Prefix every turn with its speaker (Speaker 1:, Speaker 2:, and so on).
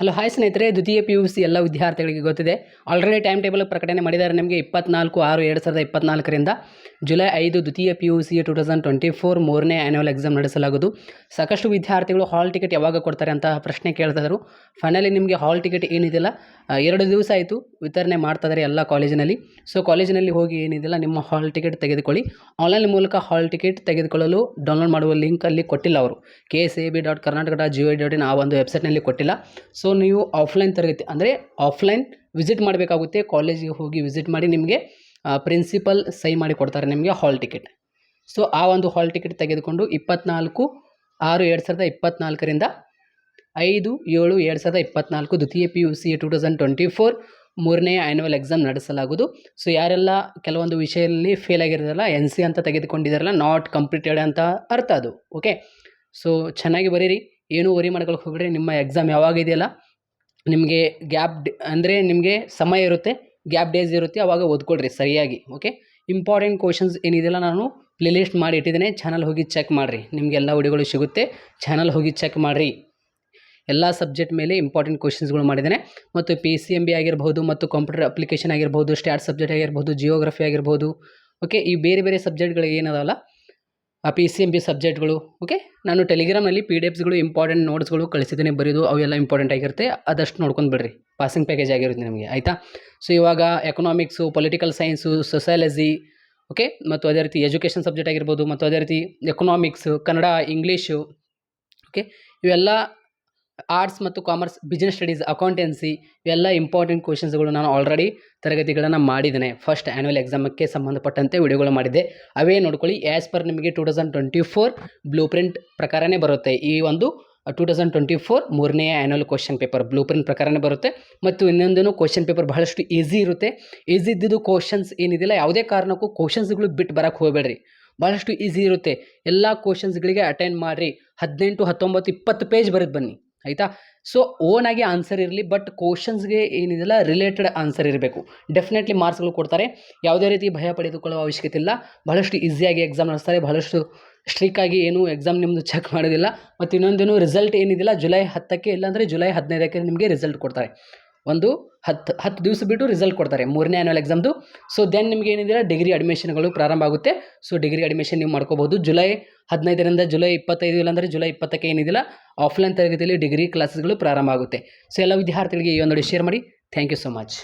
Speaker 1: Hello hi ಸ್ನೇಹಿತರೆ, ದ್ವಿತೀಯ P U C ಎಲ್ಲ ವಿದ್ಯಾರ್ಥಿಗಳಿಗೆ ಗೊತ್ತಿದೆ. ಆಲ್ರೆಡಿ ಟೈಮ್ ಟೇಬಲ್ ಪ್ರಕಟಣೆ ಮಾಡಿದ್ದಾರೆ ನಿಮಗೆ ಇಪ್ಪತ್ನಾಲ್ಕು ಆರು ಎರಡು ಸಾವಿರದ ಇಪ್ಪತ್ನಾಲ್ಕರಿಂದ ಜುಲೈ ಐದು ದ್ವಿತೀಯ P U C two thousand twenty four ಮೂರನೇ ಆ್ಯನ್ಯುವಲ್ ಎಕ್ಸಾಮ್ ನಡೆಸಲಾಗುವುದು. ಸಾಕಷ್ಟು ವಿದ್ಯಾರ್ಥಿಗಳು ಹಾಲ್ ಟಿಕೆಟ್ ಯಾವಾಗ ಕೊಡ್ತಾರೆ ಅಂತ ಪ್ರಶ್ನೆ ಕೇಳ್ತಿದ್ರು. ಫೈನಲಿ ನಿಮಗೆ ಹಾಲ್ ಟಿಕೆಟ್ ಏನಿದೆಯಲ್ಲ ಎರಡು ದಿವಸ ಆಯಿತು ವಿತರಣೆ ಮಾಡ್ತಾಯಿದ್ದಾರೆ ಎಲ್ಲ ಕಾಲೇಜಿನಲ್ಲಿ ಸೊ ಕಾಲೇಜಿನಲ್ಲಿ ಹೋಗಿ ಏನಿದೆಯಲ್ಲ ನಿಮ್ಮ ಹಾಲ್ ಟಿಕೆಟ್ ತೆಗೆದುಕೊಳ್ಳಿ. ಆನ್ಲೈನ್ ಮೂಲಕ ಹಾಲ್ ಟಿಕೆಟ್ ತೆಗೆದುಕೊಳ್ಳಲು ಡೌನ್ಲೋಡ್ ಮಾಡುವ ಲಿಂಕ್ ಅಲ್ಲಿ ಕೊಟ್ಟಿಲ್ಲ ಅವರು. K S A B dot Karnataka dot G dot in ಆ ಒಂದು ವೆಬ್ಸೈಟ್ನಲ್ಲಿ ಕೊಟ್ಟಿಲ್ಲ. ಸೊ ನೀವು ಆಫ್ಲೈನ್ ತರಗತಿ, ಅಂದರೆ ಆಫ್ಲೈನ್ ವಿಸಿಟ್ ಮಾಡಬೇಕಾಗುತ್ತೆ. ಕಾಲೇಜಿಗೆ ಹೋಗಿ ವಿಸಿಟ್ ಮಾಡಿ ನಿಮಗೆ ಪ್ರಿನ್ಸಿಪಲ್ ಸಹಿ ಮಾಡಿ ಕೊಡ್ತಾರೆ ನಿಮಗೆ ಹಾಲ್ ಟಿಕೆಟ್ ಸೊ ಆ ಒಂದು ಹಾಲ್ ಟಿಕೆಟ್ ತೆಗೆದುಕೊಂಡು ಇಪ್ಪತ್ನಾಲ್ಕು, ಆರು, ಎರಡು ಸಾವಿರದ ಇಪ್ಪತ್ನಾಲ್ಕರಿಂದ ಐದು, ಏಳು, ಎರಡು ಸಾವಿರದ ಇಪ್ಪತ್ನಾಲ್ಕು ದ್ವಿತೀಯ P U C two thousand twenty four ಮೂರನೇ ಆ್ಯನ್ಯುವಲ್ ಎಕ್ಸಾಮ್ ನಡೆಸಲಾಗುವುದು. ಸೊ ಯಾರೆಲ್ಲ ಕೆಲವೊಂದು ವಿಷಯದಲ್ಲಿ ಫೇಲ್ ಆಗಿರೋದಲ್ಲ ಎನ್ ಸಿ ಅಂತ ತೆಗೆದುಕೊಂಡಿದ್ದಾರಲ್ಲ ನಾಟ್ ಕಂಪ್ಲೀಟೆಡ್ ಅಂತ ಅರ್ಥ ಅದು ಓಕೆ ಸೊ ಚೆನ್ನಾಗಿ ಬರೀರಿ. ಏನೂ ವರಿ ಮಾಡ್ಕೊಳಕ್ಕೆ ಹೋಗ್ಬಿಡ್ರಿ, ನಿಮ್ಮ ಎಕ್ಸಾಮ್ ಯಾವಾಗ ಇದೆಯಲ್ಲ, ನಿಮಗೆ ಗ್ಯಾಪ್ ಅಂದರೆ ನಿಮಗೆ ಸಮಯ ಇರುತ್ತೆ ಗ್ಯಾಪ್ ಡೇಸ್ ಇರುತ್ತೆ, ಅವಾಗ ಓದ್ಕೊಳ್ರಿ ಸರಿಯಾಗಿ ಓಕೆ ಇಂಪಾರ್ಟೆಂಟ್ ಕ್ವಶನ್ಸ್ ಏನಿದೆಯಲ್ಲ ನಾನು ಪ್ಲೇಲಿಸ್ಟ್ ಮಾಡಿ ಇಟ್ಟಿದ್ದೇನೆ ಚಾನಲ್ ಹೋಗಿ ಚೆಕ್ ಮಾಡಿರಿ, ನಿಮಗೆಲ್ಲ ವಿಡಿಯೋಗಳು ಸಿಗುತ್ತೆ ಚಾನಲ್ ಹೋಗಿ ಚೆಕ್ ಮಾಡಿರಿ. ಎಲ್ಲ ಸಬ್ಜೆಕ್ಟ್ ಮೇಲೆ ಇಂಪಾರ್ಟೆಂಟ್ ಕ್ವಶನ್ಸ್ಗಳು ಮಾಡಿದ್ದೇನೆ, ಮತ್ತು ಪಿ ಸಿ ಎಂ ಬಿ ಆಗಿರ್ಬೋದು, ಮತ್ತು ಕಂಪ್ಯೂಟರ್ ಅಪ್ಲಿಕೇಶನ್ ಆಗಿರ್ಬೋದು ಸ್ಟ್ಯಾಟ್ ಸಬ್ಜೆಕ್ಟ್ ಆಗಿರ್ಬೋದು ಜಿಯೋಗ್ರಫಿ ಆಗಿರ್ಬೋದು ಓಕೆ ಈ ಬೇರೆ ಬೇರೆ ಸಬ್ಜೆಕ್ಟ್ಗಳಿಗೆ ಏನದಲ್ಲ ಪಿ ಸಿ ಎಂ ಬಿ ಸಬ್ಜೆಕ್ಟ್ಗಳು ಓಕೆ ನಾನು ಟೆಲಿಗ್ರಾಮಲ್ಲಿ ಪಿ ಡಿ ಎಫ್ಸ್ಗಳು ಇಂಪಾರ್ಟೆಂಟ್ ನೋಟ್ಸ್ಗಳು ಕಳಿಸಿದ್ದೀನಿ ಬರೆಯೋದು ಅವೆಲ್ಲ ಇಂಪಾರ್ಟೆಂಟ್ ಆಗಿರುತ್ತೆ. ಅದಷ್ಟು ನೋಡ್ಕೊಂಡು ಬಿಡ್ರಿ. ಪಾಸಿಂಗ್ ಪ್ಯಾಕೇಜ್ ಆಗಿರುತ್ತೆ ನಿಮಗೆ, ಆಯಿತಾ? ಸೊ ಇವಾಗ economics political science sociology okay ಮತ್ತು ಅದೇ ರೀತಿ ಎಜುಕೇಷನ್ ಸಬ್ಜೆಕ್ಟ್ ಆಗಿರ್ಬೋದು, ಮತ್ತು ಅದೇ ರೀತಿ ಎಕನಾಮಿಕ್ಸು ಕನ್ನಡ ಇಂಗ್ಲೀಷು ಓಕೆ ಇವೆಲ್ಲ ಆರ್ಟ್ಸ್ ಮತ್ತು ಕಾಮರ್ಸ್ ಬಿಸ್ನೆಸ್ ಸ್ಟಡೀಸ್ ಅಕೌಂಟೆನ್ಸಿ ಇವೆಲ್ಲ ಇಂಪಾರ್ಟೆಂಟ್ ಕ್ವಶನ್ಸ್ಗಳು ನಾನು ಆಲ್ರೆಡಿ ತರಗತಿಗಳನ್ನು ಮಾಡಿದ್ದೇನೆ. ಫಸ್ಟ್ ಆ್ಯನ್ಯುವಲ್ ಎಕ್ಸಾಮಕ್ಕೆ ಸಂಬಂಧಪಟ್ಟಂತೆ ವಿಡಿಯೋಗಳು ಮಾಡಿದ್ದೆ. ಅವೇ ನೋಡ್ಕೊಳ್ಳಿ ಆ್ಯಸ್ ಪರ್ ನಿಮಗೆ two thousand twenty four blueprint ಪ್ರಕಾರನೇ ಬರುತ್ತೆ. ಈ ಒಂದು ಟೂ ತೌಸಂಡ್ ಟ್ವೆಂಟಿ ಫೋರ್ ಮೂರನೇ annual question paper blueprint ಪ್ರಕಾರನೇ ಬರುತ್ತೆ. ಮತ್ತು ಇನ್ನೊಂದೇನು ಕ್ವಶನ್ ಪೇಪರ್ ಬಹಳಷ್ಟು ಈಸಿ ಇರುತ್ತೆ. ಈಸಿ ಇದ್ದಿದ್ದು ಕ್ವಶನ್ಸ್ ಏನಿದೆಯಲ್ಲ ಯಾವುದೇ ಕಾರಣಕ್ಕೂ ಕ್ವಶನ್ಸ್ಗಳು ಬಿಟ್ಟು ಬರೋಕ್ಕೆ ಹೋಗಬೇಡ್ರಿ. ಭಾಳಷ್ಟು ಈಸಿ ಇರುತ್ತೆ. ಎಲ್ಲ ಕ್ವಶನ್ಸ್ಗಳಿಗೆ ಅಟೆಂಡ್ ಮಾಡಿರಿ. ಹದಿನೆಂಟು ಹತ್ತೊಂಬತ್ತು ಇಪ್ಪತ್ತು ಪೇಜ್ ಬರೆದು ಬನ್ನಿ. ಆಯಿತಾ? ಸೊ ಓನಾಗಿ ಆನ್ಸರ್ ಇರಲಿ ಬಟ್ ಕ್ವಶನ್ಸ್ಗೆ ಏನಿದೆಲ್ಲ ರಿಲೇಟೆಡ್ ಆನ್ಸರ್ ಇರಬೇಕು. ಡೆಫಿನೆಟ್ಲಿ ಮಾರ್ಕ್ಸ್ಗಳು ಕೊಡ್ತಾರೆ. ಯಾವುದೇ ರೀತಿ ಭಯ ಪಡೆದುಕೊಳ್ಳುವ ಅವಶ್ಯಕತೆ ಇಲ್ಲ. ಬಹಳಷ್ಟು ಈಸಿಯಾಗಿ ಎಕ್ಸಾಮ್ ನಡೆಸ್ತಾರೆ. ಬಹಳಷ್ಟು ಸ್ಟ್ರಿಕ್ಕಾಗಿ ಏನು ಎಕ್ಸಾಮ್ ನಿಮ್ಮದು ಚೆಕ್ ಮಾಡೋದಿಲ್ಲ. ಮತ್ತು ಇನ್ನೊಂದೇನು ರಿಸಲ್ಟ್ ಏನಿದೆಯಲ್ಲ, ಜುಲೈ ಹತ್ತಕ್ಕೆ, ಇಲ್ಲಾಂದರೆ ಜುಲೈ ಹದಿನೈದಕ್ಕೆ ನಿಮಗೆ ರಿಸಲ್ಟ್ ಕೊಡ್ತಾರೆ. ಒಂದು ಹತ್ತು ಹತ್ತು ದಿವಸ ಬಿಟ್ಟು ರಿಸಲ್ಟ್ ಕೊಡ್ತಾರೆ ಮೂರನೇ ಆ್ಯನುವಲ್ ಎಕ್ಸಾಮ್ದು ಸೊ ದೆನ್ ನಿಮಗೆ ಏನಿದೆ ಡಿಗ್ರಿ ಅಡ್ಮಿಷನ್ಗಳು ಪ್ರಾರಂಭ ಆಗುತ್ತೆ. ಸೊ ಡಿಗ್ರಿ ಅಡ್ಮಿಷನ್ ನೀವು ಮಾಡ್ಕೋಬೋದು. ಜುಲೈ ಹದಿನೈದರಿಂದ ಜುಲೈ ಇಪ್ಪತ್ತೈದು ಇಲ್ಲಾಂದರೆ ಜುಲೈ ಇಪ್ಪತ್ತಕ್ಕೆ ಏನಿದೆಯಲ್ಲ ಆಫ್ಲೈನ್ ತರಗತಿಯಲ್ಲಿ ಡಿಗ್ರಿ ಕ್ಲಾಸಸ್ಗಳು ಪ್ರಾರಂಭ ಆಗುತ್ತೆ. ಸೊ ಎಲ್ಲ ವಿದ್ಯಾರ್ಥಿಗಳಿಗೆ ಈ ಒಂದು ಶೇರ್ ಮಾಡಿ. Thank you so much